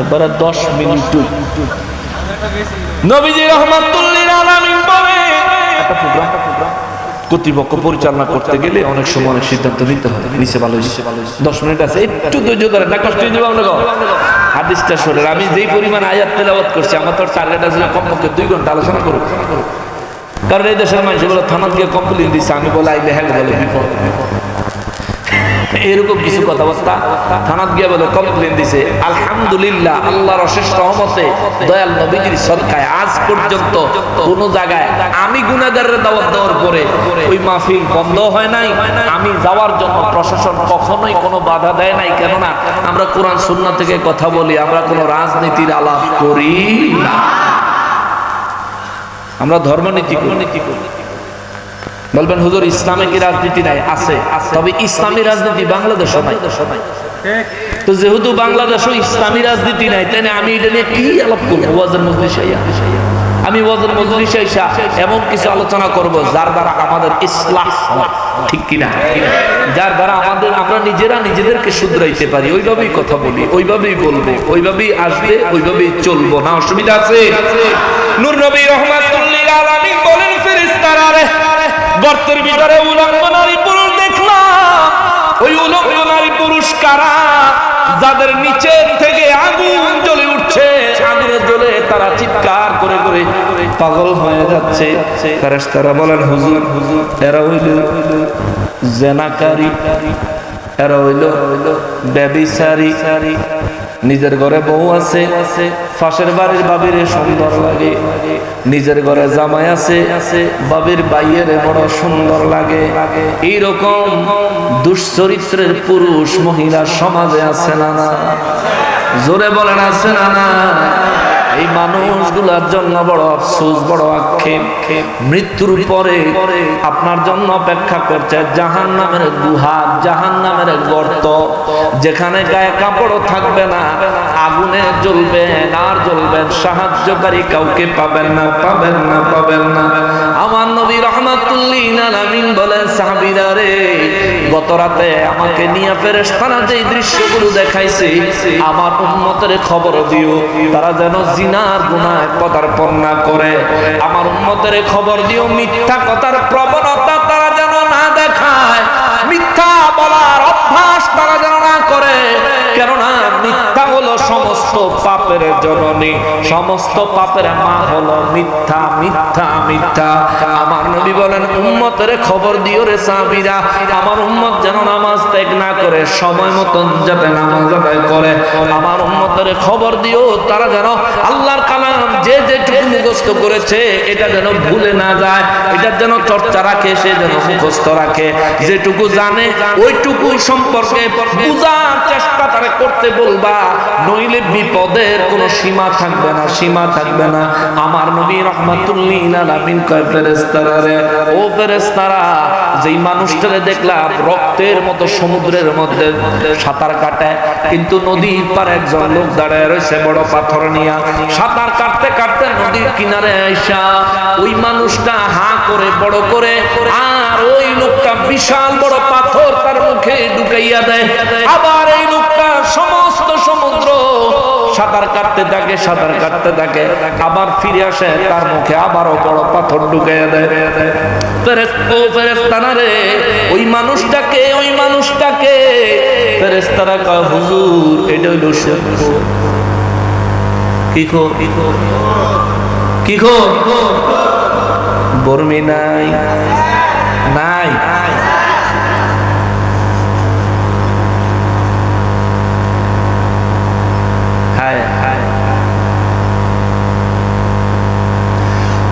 একবারে দশ মিনিট কর্তৃপক্ষ পরিচালনা করতে গেলে অনেক সময় অনেক সিদ্ধান্ত নিতে হয়। নিচে ভালো দশ মিনিট আছে, একটু ধৈর্য ধরে না কষ্ট হাদিসটা শোনেন, আমি যেই পরিমাণ আয়াত তেলাওয়াত করছি, আমার তো টার্গেট আছে কমপক্ষে দুই ঘণ্টা আলোচনা করুক। কারণ এই দেশের মানুষগুলো থানাত গিয়ে কমপ্লেন দিচ্ছে আমি বলে, আইলে হ্যাঁ বলে বিপদ এরকম কিছু কথাবার্তা থানাত গিয়ে বলে কমপ্লেন দিছে, আলহামদুলিল্লাহ, আল্লাহর অশেষ রহমতে দয়াল নবীজির সদকায় আজ পর্যন্ত কোন জায়গায় আমি গুনাগারের দাওয়াত দেওয়ার পরে ওই মাহফিল বন্ধ হয় নাই। আমি যাওয়ার জন্য প্রশাসন কখনোই কোনো বাধা দেয় নাই। কেননা আমরা কোরআন, সুন্নাহ থেকে কথা বলি, আমরা কোনো রাজনীতির আলাপ করি না। আমরা ধর্মনীতি নীতি করি। বলবেন, হুজুর, ইসলামে কি রাজনীতি নাই? আছে তবে ইসলামী রাজনীতি বাংলাদেশও নাই। তো যেহেতু বাংলাদেশও ইসলামী রাজনীতি নাই তাই আমি এটা নিয়ে কি আলাপ করব? ওয়াজের মজলিস আমি ওয়াজের মজলিস আইসা এমন কিছু আলোচনা করব, যার দ্বারা আমাদের ইসলাম। ঠিক কিনা? যার দ্বারা আমাদের, আমরা নিজেরা নিজেদেরকে শুধরাইতে পারি। ওইভাবেই কথা বলি, ওইভাবেই বলব, ওইভাবেই আসবে, ওইভাবেই চলবো। না, অসুবিধা আছে? নূর নবী রহমাতুল্লিল আলামিন গর্তের ভিতরে উলঙ্গ নারী পুরুষ দেখলাম। ওই উলঙ্গ নারী পুরুষ কারা? যাদের নিচের থেকে আগুন জ্বলে উঠছে। আগুনে জ্বলে তারা চিৎকার করে করে পাগল হয়ে যাচ্ছে। ফেরেশতারা বলেন, হুজুর হুজুর এরা হইল জেনাকারী, এরা হইল ব্যবিচারী নিজের ঘরে বউ আছে ফাঁসের বাড়ির বাবিরে সুন্দর লাগে। নিজের ঘরে জামাই আছে, বাবির বাইয়ের বড় সুন্দর লাগে। এইরকম দুশ্চরিত্রের পুরুষ মহিলা সমাজে আছে না না? জোরে বলেন, আছে না না? এই মানুষগুলার জন্য বড় আফসোস, বড় আক্ষেপ। মৃত্যুর পরে আপনার জন্য অপেক্ষা করছে জাহান নামের জাহান নামের গর্ত, যেখানে গায়ে কাপড় থাকবে না, আগুনে জ্বলবেন আর জ্বলবেন সাহায্যকারী কাউকে পাবেন না পাবেন না পাবেন না। আমার নবী রহমাতুল্লিন আলামিন সাহাবীরা রে গত রাতে আমাকে নিয়ে ফেরেশতারা যেই দৃশ্যগুলো দেখাইছে, আমার উম্মতের খবর দিও। তারা যেন জিনার গুনায় পদার্পণ না করে। আমার উন্মতের খবর দিও, মিথ্যা কথার প্রবণতা তারা যেন না দেখায়। মিথ্যা বলার অভ্যাস তারা যেন না করে। কেননা মিথ্যা হলো সমস্ত পাপের জননী। সমস্ত পাপের মা হলো মিথ্যা মিথ্যা মিথ্যা। আমার নবী বলেন, উম্মতের খবর দিও রে সাহাবীরা। আমার উম্মত যেন নামাজ ত্যাগ না করে, সময় মতন যাতে নামাজ আদায় করে। আমার উম্মতের খবর দিও, তারা যেন আল্লাহর কালাম যে যেটুকু মুখস্থ করেছে, এটা যেন ভুলে না যায়। এটা যেন চর্চা রাখে, সে যেন মুখস্থ রাখে। যেটুকু জানে সম্পর্কে বুঝার চেষ্টা তারা করতে বলবা, নইলে বিপদের সীমা থাকবে না, সীমা থাকবে না। আমার নবী রহমাতুল্লিন ও ফেরেশতারা, যেই মানুষটারে দেখলাম রক্তের মতো সমুদ্রের মধ্যে সাঁতার কাটায় কিন্তু নদীর পার একজন লোক দাঁড়ায় রয়েছে, বড় পাথর নিয়া। সাঁতার কাটতে কাটতে কিনারে আইসা, ওই মানুষটা হা করে, বড় করে, আর ওই লোকটা বিশাল বড় পাথর তার মুখে ঢুকাইয়া দেয়। আবার এই লোকটা সমস্ত সমুদ্র সাঁতার কাটতে থাকে, সাঁতার কাটতে থাকে। আবার ফিরে আসে, তার মুখে আবারও বড় পাথর ঢুকাইয়া দেয়। ও ওই মানুষটাকে ওই মানুষটাকে ফেরেস্তারা কয়, হুজুর, এটা হইল কি কি কি খো বর্মি নাই। নাই। হায় হায়।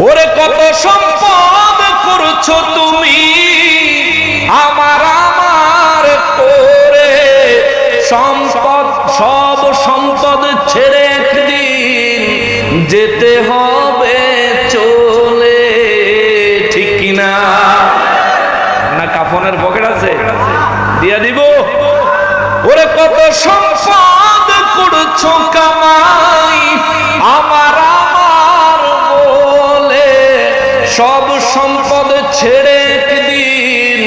ওরে কত সম্পদ করছ তুমি, আমার আমার করে। সম্পদ, সব সম্পদ ছেড়ে একদিন যেতে হবে সম্পদ করছ কামাই? আমার আমার বলে সব সম্পদ ছেড়ে একদিন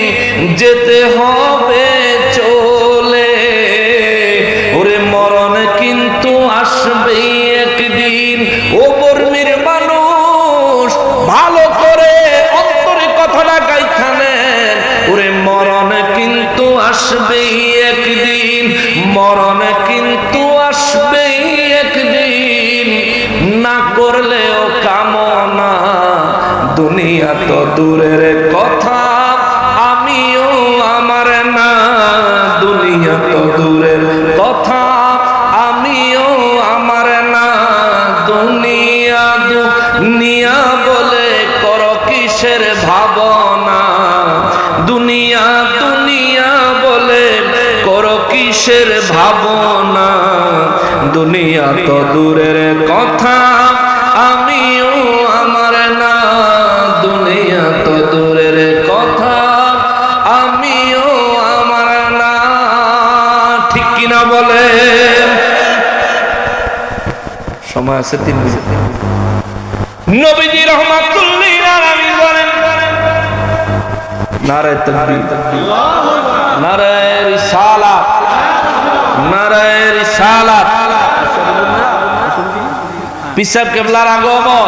যেতে হবে চলে। ওরে মরণ কিন্তু কিন্তু আসবে একদিন। ও বর্মির মানুষ, ভালো করে অন্তরে কথাটা গাইখানে ওরে মরণ কিন্তু আসবে দুনিয়া তো দূরের কথা, আমিও আমার না, দুনিয়া তো দূরের কথা, আমিও আমার না, দুনিয়া দুনিয়া বলে কর কিসের ভাবনা, দুনিয়া দুনিয়া বলে কর কিসের ভাবনা, দুনিয়া তো দূরের কথা তো দূরের কথা, আমিও আমার না। ঠিক কিনা বলে? সময় আছে তিন মিনিট। নবীজি রহমাতুল্লাহ আলাইহি বলেন নারে তাকবীর। নারে রিসালাত নারে রিসালাত পিসাব কেবলার আগমন।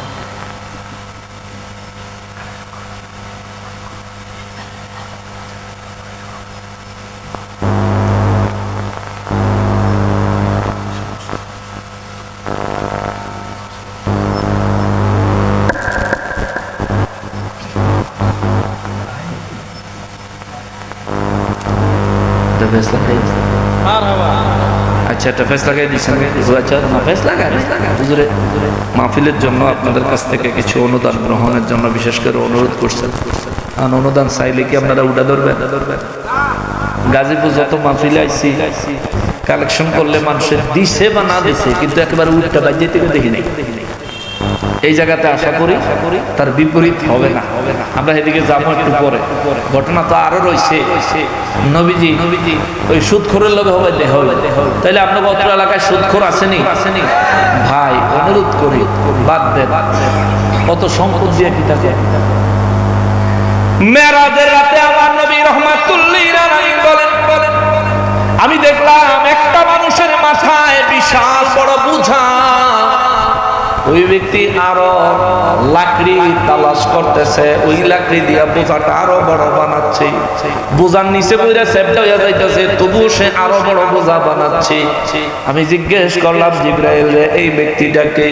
এখন ওইটা ফেস লাগাই আচ্ছা একটা ফেস লাগাই দিচ্ছেন আচ্ছা না ফেস লাগাই হুজুরে মাহফিলের জন্য আপনাদের কাছ থেকে কিছু অনুদান গ্রহণের জন্য বিশেষ করে অনুরোধ করছেন আর অনুদান চাইলে কি আপনারা উঠা ধরবেন? গাজীপুর যত মাহফিলে আইসি কালেকশন করলে মানুষের দিছে বা না দিছে কিন্তু একেবারে উল্টা বাজিয়ে থেকে দেখি নাই এই জায়গাতে আশা করি তার বিপরীত হবে না আমরা এদিকে যাব একটু পরে ঘটনা তো আরও রয়েছে নবীজি নবীজি ওই সুদখোরের লোক হবে দেহ তাইলে আপনার অত্র এলাকায় সুদখোর আসেনি আসেনি ভাই অনুরোধ করি বাদ দেন কত সম্পদ দিয়ে কি থাকে মেরাজের রাতে আমার নবী রহমাতুল্লাহ আলাইহি বলেন বলেন আমি দেখলাম একটা মানুষের মাথায় বিশাল বড় বুঝা ওই ব্যক্তি আরও লাকড়ি তালাশ করতেছে, ওই লাকড়ি দিয়া বোঝাটা আরও বড় বানাচ্ছে। বোঝার নিচে বইরা সেপটা হইয়া যাইতেছে, তবুও সে আরও বড় বোঝা বানাচ্ছে। আমি জিজ্ঞেস করলাম জিব্রাইল রে, এই ব্যক্তিটাকে?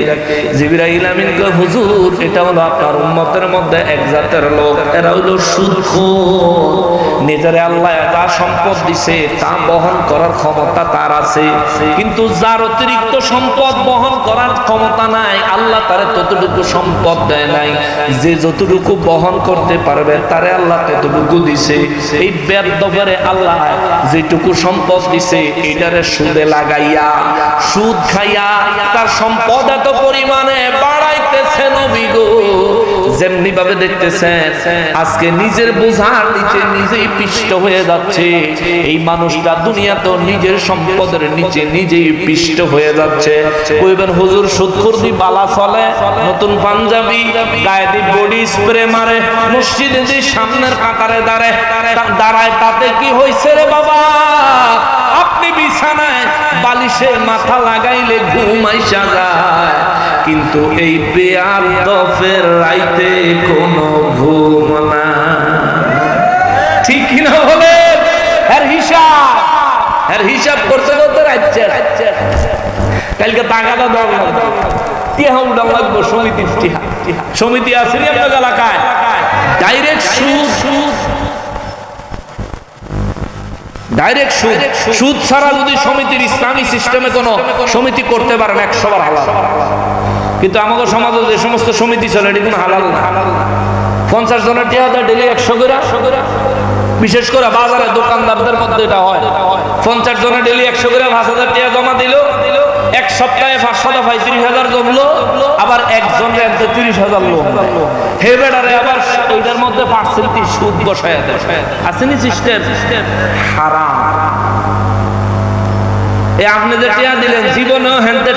জিব্রাইল আমিন কয়, হুজুর, এটা হলো আপনার উম্মতের মধ্যে এক জাতের লোক। এরা হইল সুদখোর নিজের আল্লাহ যা সম্পদ দিছে, তা বহন করার ক্ষমতা তার আছে। কিন্তু যার অতিরিক্ত সম্পদ বহন করার ক্ষমতা নাই আল্লাহ তারে ততটুকু সম্পদ দেয় নাই। যে যতটুকু বহন করতে পারবে, তারে আল্লাহ ততটুকু দিছে। এই ব্যাপারে আল্লাহ যেটুকু সম্পদ দিছে, এটারে সুদে লাগাইয়া, সুদ খাইয়া তার সম্পদ এত পরিমাণে বাড়াইতেছে নবী গো। যেমনি ভাবে দেখতেছেন, আজকে নিজের বোঝার নিচে নিজেই পিষ্ট হয়ে যাচ্ছে। এই মানুষটা দুনিয়া তো নিজের সম্পদের নিচে নিজেই পিষ্ট হয়ে যাচ্ছে। কইবেন, হুজুর সুদখুর দি বালা চলে, নতুন পাঞ্জাবি গায়ে দি বডি স্প্রে মারে, মসজিদে সামনের কাতারে দাঁড়ায় দাঁড়ায়, তাতে কি হইছে রে বাবা? বিছানায় বালিশে মাথা লাগাইলে ঘুম আইসা যায়। কিন্তু এই বেয়ার দফের রাইতে কোনো ঘুম না ঠিক কিনা বলে এর হিসাব। এর হিসাব করতে করতে রাখছে কালকে টাকাটা উঠান লাগবো সমিতির টিহা সমিতি আছে নি এলাকায়? ডাইরেক্ট সুদ সুদ। ডাইরেক্ট সুদ। সুদ। ছাড়া যদি সমিতির ইসলামী সিস্টেমে কোনো সমিতি করতে পারেন একশো বার হালাল। কিন্তু আমাদের সমাজে যে সমস্ত সমিতি চলে এটি কোনো হালাল না। পঞ্চাশ জনের টিয়া দেয় ডেলি একশো করে। বিশেষ করে বাজারে দোকানদারদের মধ্যে এটা হয়। পঞ্চাশ জনের ডেলি একশো করে পাঁচ হাজার টিয়া জমা দিল। এক সপ্তাহে পাঁচশো পঁয়ত্রিশ হাজার জমলো, আবার একজন তিরিশ হাজার লোক হে বেড়ারে আবার ওইটার মধ্যে পার্সেন্টেজ সুদ বসায় আসেনি সিস্টেম হারাম। আপনি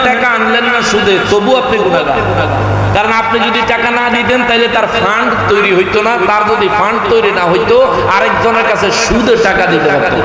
টাকা না সুদে, তবু আপনি কারণ আপনি যদি টাকা না দিতেন তাহলে তার ফান্ড তৈরি হইতো না, তার যদি ফান্ড তৈরি না হইতো, আরেকজনের কাছে সুদে টাকা দিতে পারতো।